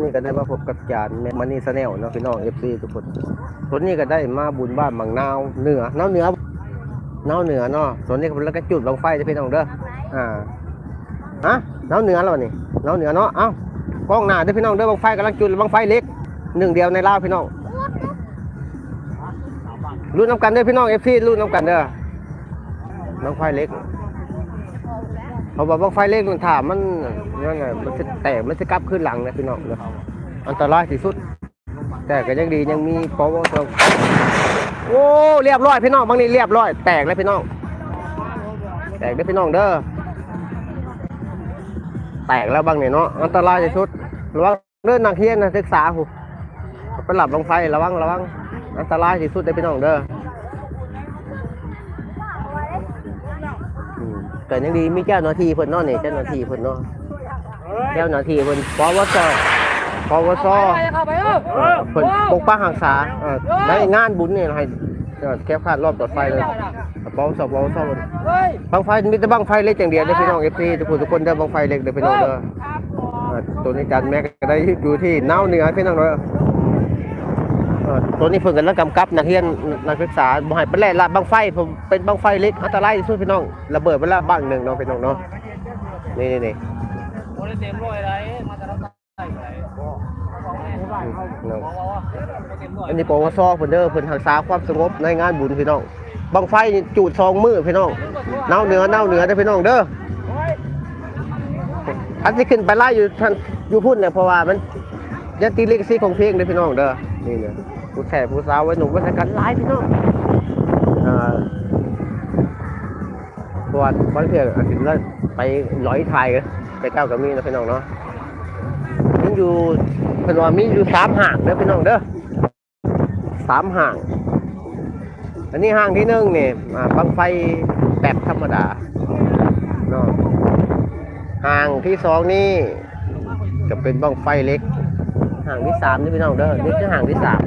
นี่ก็ได้มาพบกับจานแมันนี่สแนลเนาะพี่น้องเอฟซีทุกคนส่วนนี้ก็ได้มาบุญบ้านบางนาวเหนือเนาเหนือเนาเหนือเนาะส่วนนี้ก็เป็นแล้วก็จุดลงไฟเด้พี่น้องเด้ออ่าฮะเนาเหนือแล้วนี่เนาเหนือเนาะเอ้ากล้องหน้าเด้อพี่น้องเด้อบางไฟกำลังจุดบางไฟเล็กหนึ่งเดียวในลาวพี่น้องรุ่นน้ำกันเด้อพี่น้องเอฟซีรุ่นน้ำกันเด้อบางไฟเล็ก ราะว่าบางไฟเล็กมันถามมันนั่นน่ะมันจะแตกมันจะกลับขึ้นหลังนะพี่น้องเนอะอันตรายที่สุด แต่ก็ยังดียังมีปวสโอ้เรียบร้อยพี่น้องบางนี้เรียบร้อย แตกเลยพี่น้อง แตกได้อพี่น้องเด้อแตกแล้วบางนี่เนาะอันตรายที่สุดระวังเดินนักเรียนนะศึกษาหูไปหลับลงไฟระวังระวังอันตรายที่สุดได้พี่น้องเด้อ อืมแต่ยังดีมีเจ้าหน้าที่เพิ่นเนาะนี่เจ้าหน้าที่เพิ่นเนาะเจ้าหน้าที่เพิ่นปวสปวสเข้าไปเออเออเพิ่นปกป้องรักษาเออในงานบุญนี่ให้เออแก้ขาดรอบต่อไฟเลยปวสปวสเพิ่นเฮ้ยบังไฟมีแต่บังไฟเล็กอย่างเดียวเด้อพี่น้อง FC ทุกคนทุกคนเด้อบังไฟเล็กเด้อพี่น้องเด้อเออตัวนี้จันแม็กก็ได้อยู่ที่นาวเหนือพี่น้องเด้อเออ ตัวนี้เพิ่นกำลังกำกับนักเรียนนักศึกษาบ่ให้ไปแล่ลาดบังไฟผมเป็นบังไฟเล็กอันตรายที่สุดพี่น้องระเบิดเวลาบ้างหนึ่งเนาะพี่น้องเนาะนี่นี่นี่โอ้ยเต็มร้อยไรมาจะรับใส่ไรอันนี้ปวสเพิ่นเด้อเพิ่นรักษาความสงบในงานบุญพี่น้องบังไฟนี่จูดซองมือพี่น้องนาวเหนือนาวเหนือเด้อพี่น้องเด้ออันที่ขึ้นไปไล่อยู่ท่านอยู่พุ่นเนี่ยเพราะว่ามันยันตีลิขสิทธิ์ของเพลงเด้อพี่น้องเด้อนี่เนี่ย ผู้แขกผู้สาวไว้หนุ่มไว้สักกันหลายพี่น้องอ่าเพราะว่าบางเทื่ออาจจะไปร้อยไทยไปเก้ากับมีนะพี่น้องเนาะมีอยู่เพิ่นว่ามีอยู่สามห่างเด้อพี่น้องเด้อสามห่าง อันนี้ห่างที่หนึ่งนี่อ่าบังไฟแบบธรรมดาเนาะห่างที่สองนี่จะเป็นบังไฟเล็ก ห่างที่สามนี่พี่น้องเด้อนี่คือห่างที่สาม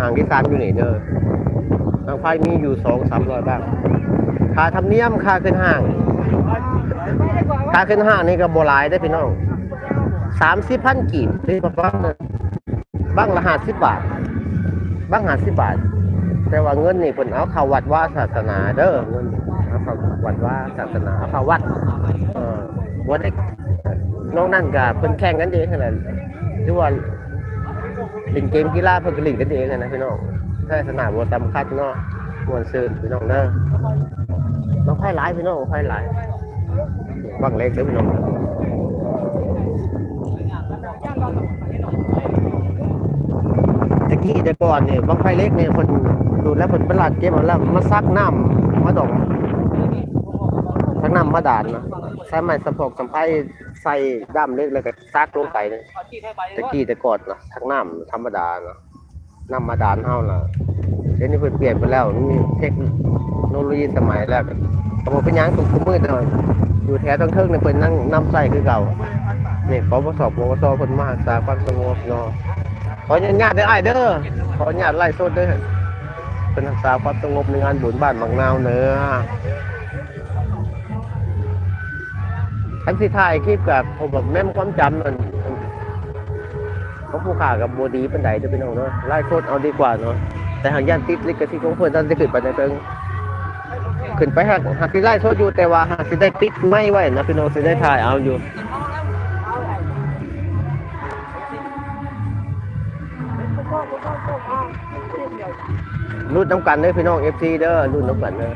หางที่สามอยู่นี่เด้อบังไฟมีอยู่สองสามร้อยบ้างค่าธรรมเนียมค่าขึ้นห่างค่าขึ้นห่างนี่ก็โบหลายได้พี่น้องสามสิบพันกีบที่ประมาณนั้นบ้างละห้าสิบบาท บ้างห้าสิบบาท แต่ว่าเงินนี่เพิ่นเอาเขาวัดว่าศาสนาเด้อเงินเอาเขาวัดว่าศาสนาเอาเขาวัดเออวัดได้น้องนั่นก็เพิ่นแข่งกันเองนั่นแหละหรือว่า เล่นเกมกีฬาเพิ่นก็เล่นกันเองนะพี่น้องใช่สนามวัวตำคัดเนาะมวนซื่นพี่น้องเด้อน้องไพ่หลายพี่น้องไพ่หลายบางเล็กเด้อพี่น้องตะกี้แต่ก่อนเนี่ยบางไฟเล็กเนี่ยคนดูแลผลประหลาดเก็บเอาแล้วมาซักน้ำมาดอง น้ำมาดานนะใช้ไม้สะพกสัมไพใส่ด้ามเล็กแล้วก็ซักลงไปเนี่ยตะกี้ต่ก่อนนะทักน้ำธรรมดานะน้ำมาดานเฮาน่ะเดี๋ยวนี้เพิ่นเปลี่ยนไปแล้วมีเทคโนโลยีสมัยแล้วก็บ่เป็นยังตุกคุมืดหน่อยอยู่แถวตั้งเทิงเนี่ยเพิ่นนั่งน้ำใส่คือเก่านี่ปปสปปสเพิ่นมารักษาความสงบเนาะขออนุญาตเด้อไอ้เด้อขออนุญาตไล่โซดเด้อเป็นรักษาความสงบในงานบุญบ้านบางนาวเนื้อ ทันสิถ่ายคลิปกับผมแบบแม่นความจำมันเขาผู้ขากับโบดีเป็นไดเด้อพี่น้องเนาะไล่โซดเอาดีกว่าเนาะแต่หางย่านติดลิขสิทธิ์ของเพิ่นท่านจะขึ้นไปในเติงขึ้นไปหักหักสิไล่โซดอยู่แต่ว่าหักสิได้ปิดไม่ไหวนะพี่น้องสิได้ถ่ายเอาอยู่รุ่นน้ำกันเด้อพี่น้อง FC เด้อรุ่นน้ำกันเด้อ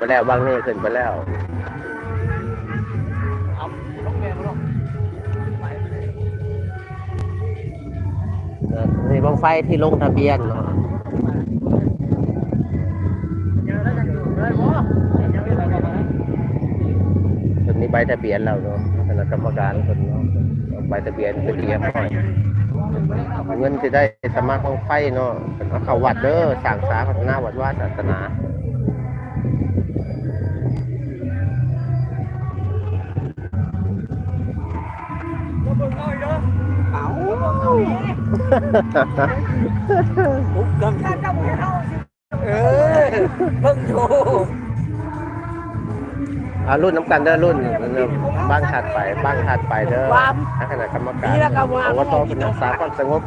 ไปแล้วบางนี่ขึ้นไปแล้วเออนี่บังไฟที่ลงทะเบียนเนาะคนนี้ใบทะเบียนแล้วเนาะคณะกรรมการคนเนาะเอาใบทะเบียนไปเตรียมหน่อยเงินจะได้สมัครบังไฟเนาะเอาเข้าวัดเด้อสั่งสาพัฒนาวัดว่าศาสนา เอาปุ๊บกำเออเพิ่งอยู่อ่ารุ่นน้ำกันเด้อรุ่นบ้างถัดไปบ้างถัดไปเด้อถ้าคณะกรรมการอบตเป็นรักษาความสงบ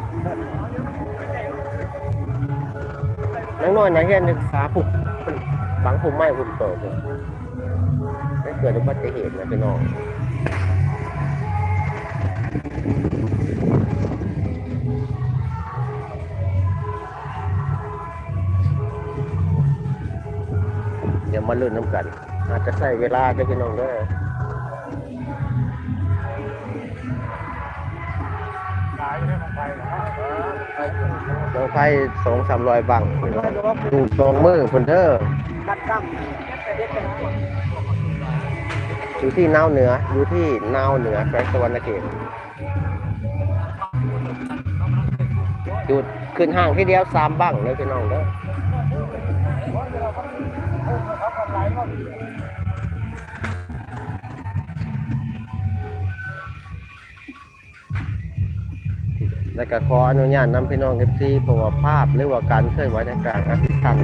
น้องน้อยนะเฮียนศึกษาผูกฝังผูกไม้ผูกโตเลยไม่เกิดอุบัติเหตุนะพี่น้อง เดี๋ยวมาลุ้นน้ำกัน อาจจะใช้เวลาเด้อพี่น้องเด้อน้องไผ่สองสามรอยบังดูสองมือคนเธอกัดตั้ม อยู่ที่นาวเหนือ อยู่ที่นาวเหนือแขวงสวรรณเขตอยู่ขึ้นห้างที่เดียวสามบังเลยพี่น้องเด้อและก็ขออนุญาตนำพี่น้องเอฟซีเพราะว่าภาพหรือว่าการเคลื่อนไหวต่างอาจจะทัน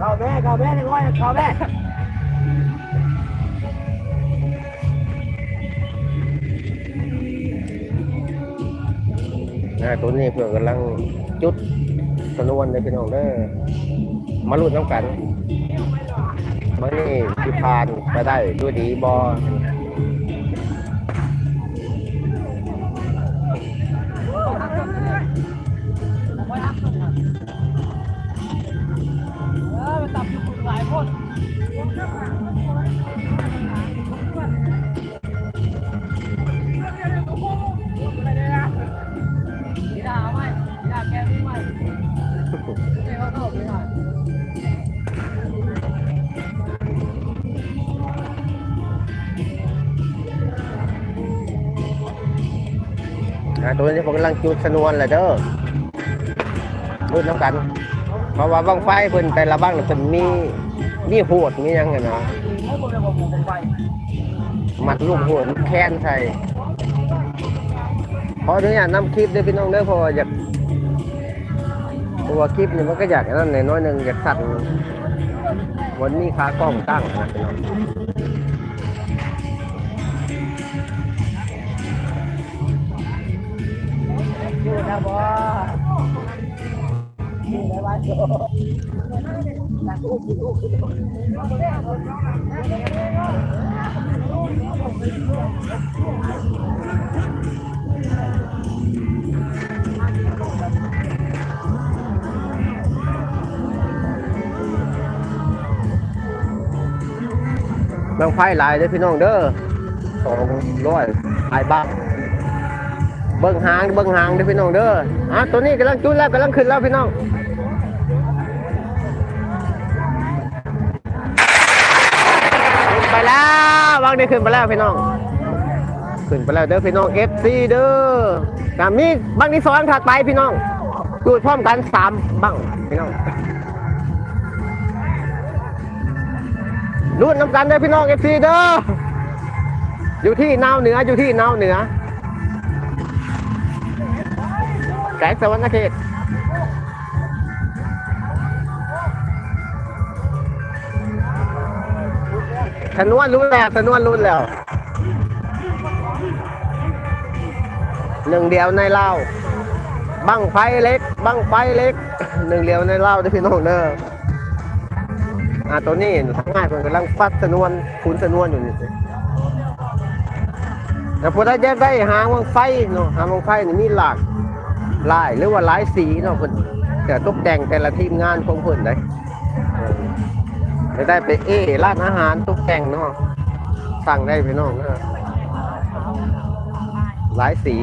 ข้าแม่ข้าแม่ในร้อยข้าแม่อ่าตัวนี้เพื่อนกำลังจุดสนวนในพี่น้องเด้อมาลุ้นน้ำกันมันนี่ที่ผ่านไปได้ด้วยดีบอ อ่าตัวนี้ผมกำลังจุดสนวนแหละเด้อลุ้นน้ำกัน เพราะว่าบ้างไฟเพิ่นแต่ละบ้างเพิ่นมีมีโหดมีหยังไงเลยบอกผมไปมัดลูกโหดแค้นใส่ขออนุญาตนำคลิปด้วยพี่น้องเด้อเพราะว่าอยาก เพราะว่าคลิปนี่มันก็อยากนั่นในน้อยหนึ่งอยากสั่นวันนี้ขากล้องตั้งนะพี่น้องอยู่นะบออยู่ในบ้านโย บางไฟลายเด้อพี่น้องเด้อสองร้อยหลายบ้าเบิ้งหางเบิ้งหางเด้อพี่น้องเด้ออะตัวนี้กำลังจุดแล้วกำลังขึ้นแล้วพี่น้องไปแล้ววางได้ขึ้นไปแล้วพี่น้องขึ้นไปแล้วเด้อพี่น้องเอฟซีเด้อกามีบางที่สองถัดไปพี่น้องจุดพร้อมกันสามบังพี่น้อง รุ่นน้ำกันเด้พี่น้องเอฟซีเด้ออยู่ที่นาวเหนืออยู่ที่นาวเหนือแสงสวรรณเขตสนวนรุ่นแล้วสนวนรุ่นแล้วหนึ่งเดียวในเล่าบังไฟเล็ก บังไฟเล็ก หนึ่งเดียวในเล่าวเด้พี่น้องเด้อ อ่าตัวนี้ทั้งง่ายเพิ่นกำลังฟัดสนวนคุณสนวนอยู่นี่สิแต่พอได้แยกได้หางวงไฟเนาะหางวงไฟนี่มีหลากหลายหรือว่าหลายสีเนาะเพิ่นแต่ตกแต่งแต่ละทีมงานของเพิ่นได้เออไม่ได้ไปเอร้านอาหารตกแต่งเนาะสั่งได้พี่น้องเนาะหลายสี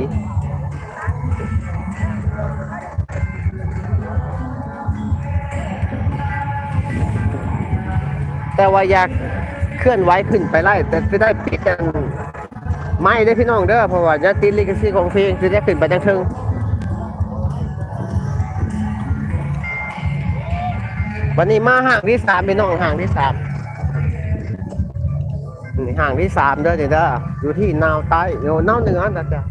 แต่ว่าอยากเคลื่อนไหวขึ้นไปไล่แต่จะได้ปิดกันไม่ได้พี่น้องเด้อเพราะว่าจะติดลิขสิทธิ์ของเพลงจะได้ขึ้นไปจังเทิงวันนี้มาห่างที่สามพี่น้องห่างที่สามห่างที่สามเด้อเด้ออยู่ที่นาวใต้โยนาวเหนือนะจ๊ะ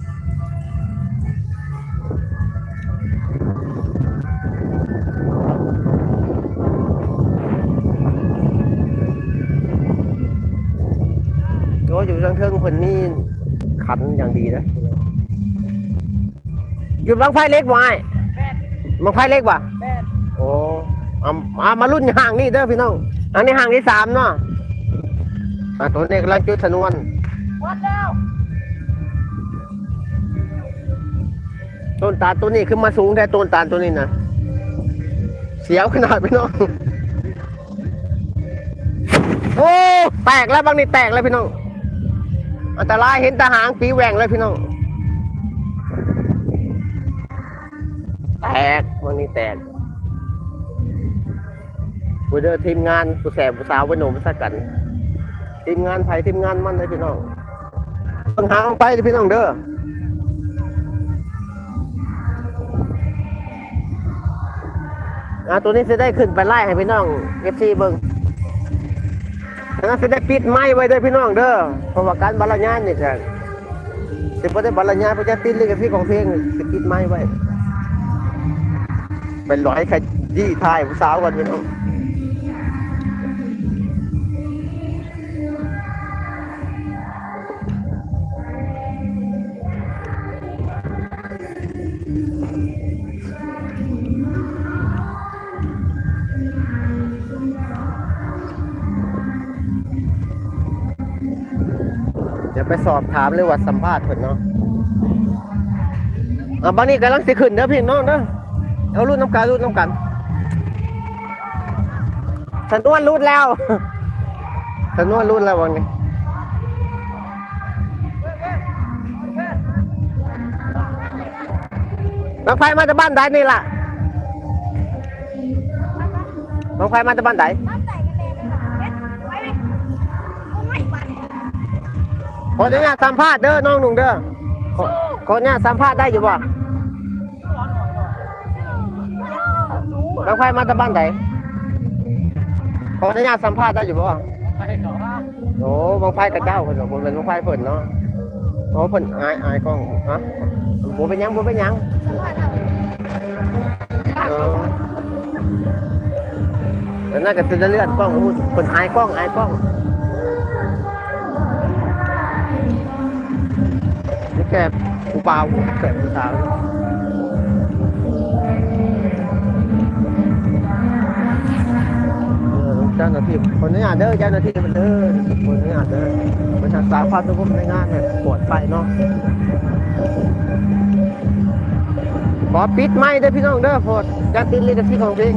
ขันอย่างดีนะอยู่บางไฟเล็กไว้แปดบางไฟเล็กว่ะแปดโอ้เอาเอามารุ่นห่างนี่เด้อพี่น้อง อันนี้ห่างที่สามเนาะอะตัวนี้กำลังจุดชนวนวัดแล้วต้นตาลตัวนี้ขึ้นมาสูงแค่ต้นตาลตัวนี้นะเสียวขนาดพี่น้องโอ้แตกแล้วบางนี่แตกแล้วพี่น้อง อันตรายเห็นตาหางปีแหว่งเลยพี่น้อง แตกบางนี่แตกผู้เดินทีมงานผู้แสบผู้สาวผู้หนุ่มสักกัน ทีมงานไทยทีมงานมันเลยพี่น้องต้องหาออกไปเลยพี่น้องเด้ออ่าตัวนี้จะได้ขึ้นไปไล่ให้พี่น้องเอฟซีเบิ้ง แล้วจะได้ปิดไม้ไว้ด้อพี่น้องเด้อเพราะว่าการบรรยายนี่จะสิบ่ได้บรรยายเพราะจะติดลิขสิทธิ์ของเพลงสิปิดไม้ไว้เป็นร้อยขยี้ทายผู้สาวกันพี่น้อง ไปสอบถามเลยว่าสัมภาษณ์เพิ่นเนาะอ่าบางนี้กำลังสิขึ้นเด้อพี่น้องเด้อเอารุ่นน้ำกันรุ่นน้ำกันฉันนวดรุ่นแล้วฉันนวดรุ่นแล้ววันนี้น้องไฟมาจากบ้านใดนี่ล่ะน้องไฟมาจากบ้านใด ออนุญาตสัมภาษณ์เด้อน้องหนุ่งเด้อขอขออนุญาตสัมภาษณ์ได้อยู่บ่น้องไฟมาจากบ้านใดขออนุญาตสัมภาษณ์ได้อยู่บ่ไปเขาว่าโอ้บางไฟกับเจ้าคนผมเป็นบางไฟเพิ่นเนาะโอ้เพิ่นอายอายกล้องฮะบ่เป็นหยังบ่เป็นหยังเออแล้วน่าจะเป็นเลือดกล้องอู้เพิ่นอายกล้องอายกล้อง แกผู้เปล่าแกผู้สาวเออเจ้าหน้าที่คนนี้อะเด้อเจ้าหน้าที่มันเด้อคนนี้อะเด้อประชาสาความสุขในงานเนี่ยปวดไปเนาะขอปิดไม้เด้อพี่น้องเด้อโพดย่าติดลิขสิทธิ์ของเพลง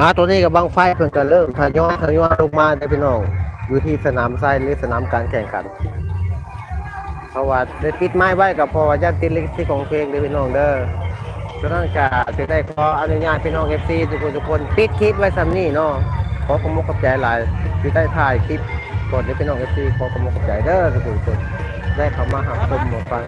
อ่าตัวนี้กับบังไฟเพิ่นก็เริ่มทยอยทยอยลงมาได้พี่น้องอยู่ที่สนามทรายหรือสนามการแข่งขัน เพราะว่าได้ติดไม้ไว้กับพอว่าจะติดลิขสิทธิ์ของเพลงเด้พี่น้องเด้อฉะนั้นก็จะได้ขออนุญาตพี่น้อง FC ทุกคนทุกคนปิดคลิปไว้ซ้ำนี่เนาะขอขอบคุณขอบใจหลายที่ได้ถ่ายคลิปกดให้พี่น้อง FC ขอขอบคุณขอบใจเด้อทุกคนทุกคนได้เข้ามาหาชมมาฟัง